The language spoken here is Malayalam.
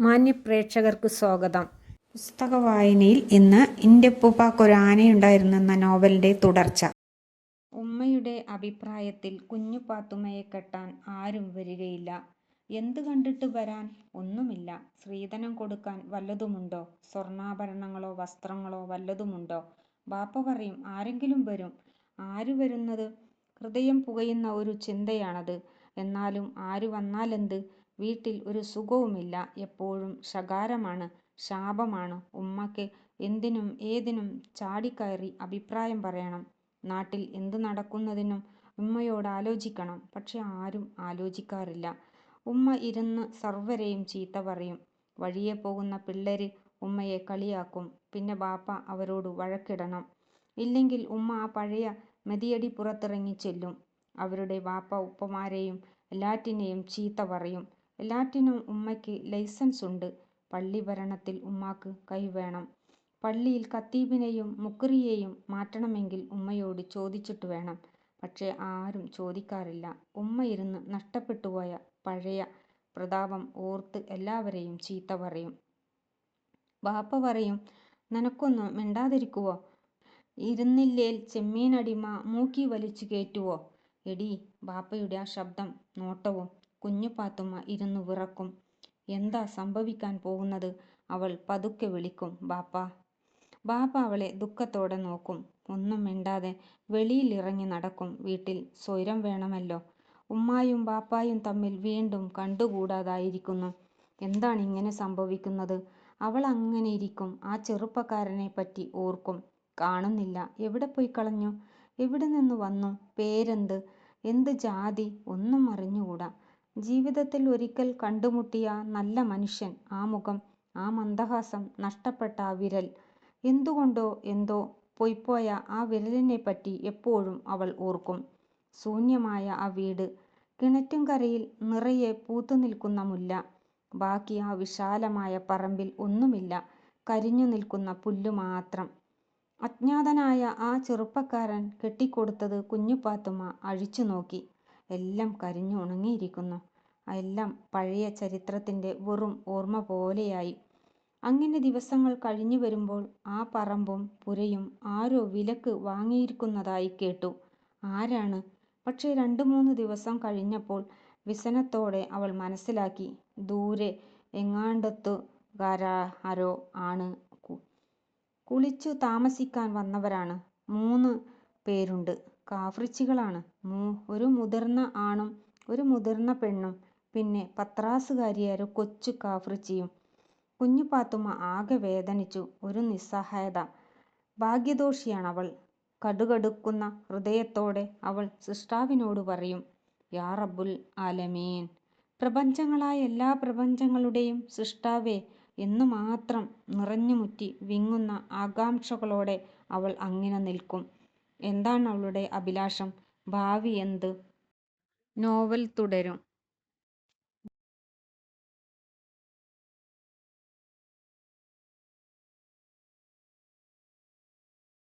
മാന്യപ്രേക്ഷകർക്ക് സ്വാഗതം. പുസ്തക വായനയിൽ ഇന്ന് ആനയുണ്ടായിരുന്നു എന്ന നോവലിന്റെ തുടർച്ച. ഉമ്മയുടെ അഭിപ്രായത്തിൽ കുഞ്ഞു പാത്തുമ്മയെ കെട്ടാൻ ആരും വരികയില്ല. എന്ത് കണ്ടിട്ട് വരാൻ ഒന്നുമില്ല. സ്ത്രീധനം കൊടുക്കാൻ വല്ലതുമുണ്ടോ? സ്വർണാഭരണങ്ങളോ വസ്ത്രങ്ങളോ വല്ലതുമുണ്ടോ? ബാപ്പ പറയും ആരെങ്കിലും വരും. ആര് വരുന്നത്? ഹൃദയം പുകയുന്ന ഒരു ചിന്തയാണത്. എന്നാലും ആര് വന്നാലെന്ത്? വീട്ടിൽ ഒരു സുഖവുമില്ല. എപ്പോഴും ശകാരമാണ് ശാപമാണ്. ഉമ്മക്ക് എന്തിനും ഏതിനും ചാടിക്കയറി അഭിപ്രായം പറയണം. നാട്ടിൽ എന്ത് നടക്കുന്നതിനും ഉമ്മയോട് ആലോചിക്കണം. പക്ഷെ ആരും ആലോചിക്കാറില്ല. ഉമ്മ ഇരുന്ന് സർവരെയും ചീത്ത പറയും. വഴിയെ പോകുന്ന പിള്ളേര് ഉമ്മയെ കളിയാക്കും. പിന്നെ ബാപ്പ അവരോട് വഴക്കിടണം. ഇല്ലെങ്കിൽ ഉമ്മ ആ പഴയ മെതിയടി പുറത്തിറങ്ങി ചെല്ലും. അവരുടെ ബാപ്പ ഉപ്പമാരെയും എല്ലാറ്റിനെയും ചീത്ത പറയും. എല്ലാറ്റിനും ഉമ്മയ്ക്ക് ലൈസൻസ് ഉണ്ട്. പള്ളി ഭരണത്തിൽ ഉമ്മാക്ക് കൈവേണം പള്ളിയിൽ ഖത്തീബിനെയും മുക്രിയെയും മാറ്റണമെങ്കിൽ ഉമ്മയോട് ചോദിച്ചിട്ട് വേണം. പക്ഷേ ആരും ചോദിക്കാറില്ല. ഉമ്മ ഇരുന്ന് നഷ്ടപ്പെട്ടുപോയ പഴയ പ്രതാപം ഓർത്ത് എല്ലാവരെയും ചീത്ത പറയും. ബാപ്പ പറയും നിനക്കൊന്ന് മിണ്ടാതിരിക്കുവോ? ഇരുന്നില്ലേൽ ചെമ്മീനടിമ മൂക്കി വലിച്ചു കയറ്റുവോ? എടീ ബാപ്പയുടെ ആ ശബ്ദം നോട്ടവും കുഞ്ഞു പാത്തുമ്മ ഇരുന്നു വിറക്കും. എന്താ സംഭവിക്കാൻ പോകുന്നത്? അവൾ പതുക്കെ വിളിക്കും. ബാപ്പ. ബാപ്പ അവളെ ദുഃഖത്തോടെ നോക്കും. ഒന്നും മിണ്ടാതെ വെളിയിൽ ഇറങ്ങി നടക്കും. വീട്ടിൽ സ്വൈരം വേണമല്ലോ. ഉമ്മായും ബാപ്പായും തമ്മിൽ വീണ്ടും കണ്ടുകൂടാതായിരിക്കുന്നു. എന്താണ് ഇങ്ങനെ സംഭവിക്കുന്നത്? അവൾ അങ്ങനെ ഇരിക്കും. ആ ചെറുപ്പക്കാരനെ പറ്റി ഓർക്കും. കാണുന്നില്ല. എവിടെ പോയി കളഞ്ഞു? എവിടെ നിന്ന് വന്നു? പേരെന്ത്? എന്ത് ജാതി? ഒന്നും അറിഞ്ഞുകൂടാ. ജീവിതത്തിൽ ഒരിക്കൽ കണ്ടുമുട്ടിയ നല്ല മനുഷ്യൻ ആ മുഖം ആ മന്ദഹാസം നഷ്ടപ്പെട്ട ആ വിരൽ. എന്തുകൊണ്ടോ എന്തോ പൊയ്പോയ ആ വിരലിനെ പറ്റി എപ്പോഴും അവൾ ഓർക്കും. ശൂന്യമായ ആ വീട് കിണറ്റുംകരയിൽ നിറയെ പൂത്തുനിൽക്കുന്ന മുല്ല ബാക്കി ആ വിശാലമായ പറമ്പിൽ ഒന്നുമില്ല കരിഞ്ഞു നിൽക്കുന്ന പുല്ലു മാത്രം. അജ്ഞാതനായ ആ ചെറുപ്പക്കാരൻ കെട്ടിക്കൊടുത്തത് കുഞ്ഞുപാത്തുമ്മ അഴിച്ചു നോക്കി. എല്ലാം കരിഞ്ഞു ഉണങ്ങിയിരിക്കുന്നു. എല്ലാം പഴയ ചരിത്രത്തിന്റെ വെറും ഓർമ്മ പോലെയായി. അങ്ങനെ ദിവസങ്ങൾ കഴിഞ്ഞു വരുമ്പോൾ ആ പറമ്പും പുരയും ആരോ വിലക്ക് വാങ്ങിയിരിക്കുന്നതായി കേട്ടു. ആരാണ്? പക്ഷേ രണ്ടു മൂന്ന് ദിവസം കഴിഞ്ഞപ്പോൾ വ്യസനത്തോടെ അവൾ മനസ്സിലാക്കി. ദൂരെ എങ്ങാണ്ടത്തുകാരാരോ ആണ്. കുളിച്ചു താമസിക്കാൻ വന്നവരാണ്. മൂന്ന് പേരുണ്ട്. കാഫ്രിച്ചികളാണ്. ഒരു മുതിർന്ന ആണും ഒരു മുതിർന്ന പെണ്ണും പിന്നെ പത്രാസുകാരിയായ ഒരു കൊച്ചു കാഫ്രിച്ചിയും. കുഞ്ഞു പാത്തുമ്മ ആകെ വേദനിച്ചു. ഒരു നിസ്സഹായത. ഭാഗ്യദോഷിയാണവൾ കടുകടുക്കുന്ന ഹൃദയത്തോടെ അവൾ സൃഷ്ടാവിനോട് പറയും യാ റബ്ബുൽ ആലമീൻ. പ്രപഞ്ചങ്ങളായ എല്ലാ പ്രപഞ്ചങ്ങളുടെയും സൃഷ്ടാവേ എന്നു മാത്രം നിറഞ്ഞുമുറ്റി വിങ്ങുന്ന ആകാംക്ഷകളോടെ അവൾ അങ്ങനെ നിൽക്കും. എന്താണ് അവളുടെ അഭിലാഷം? ഭാവി എന്ത്? നോവൽ തുടരും.